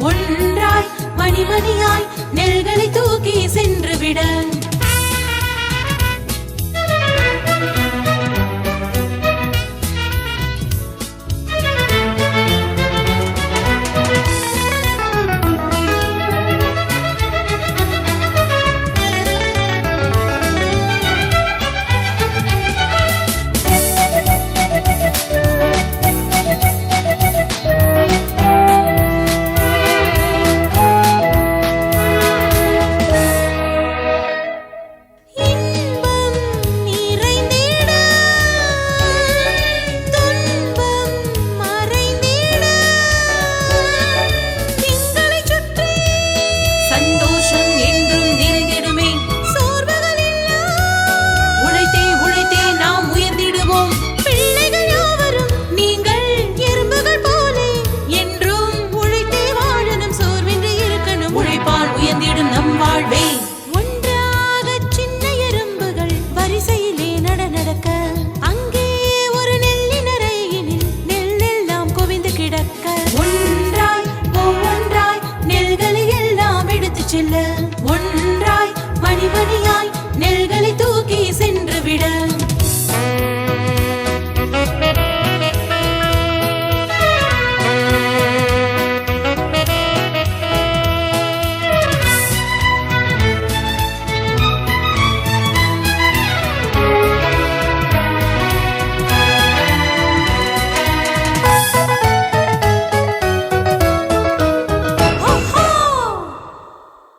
ஒன்றாய் மணிமணியாய் நெல்களை தூக்கி சென்று சென்றுவிட சில ஒன்றாய் மணிமணியாய்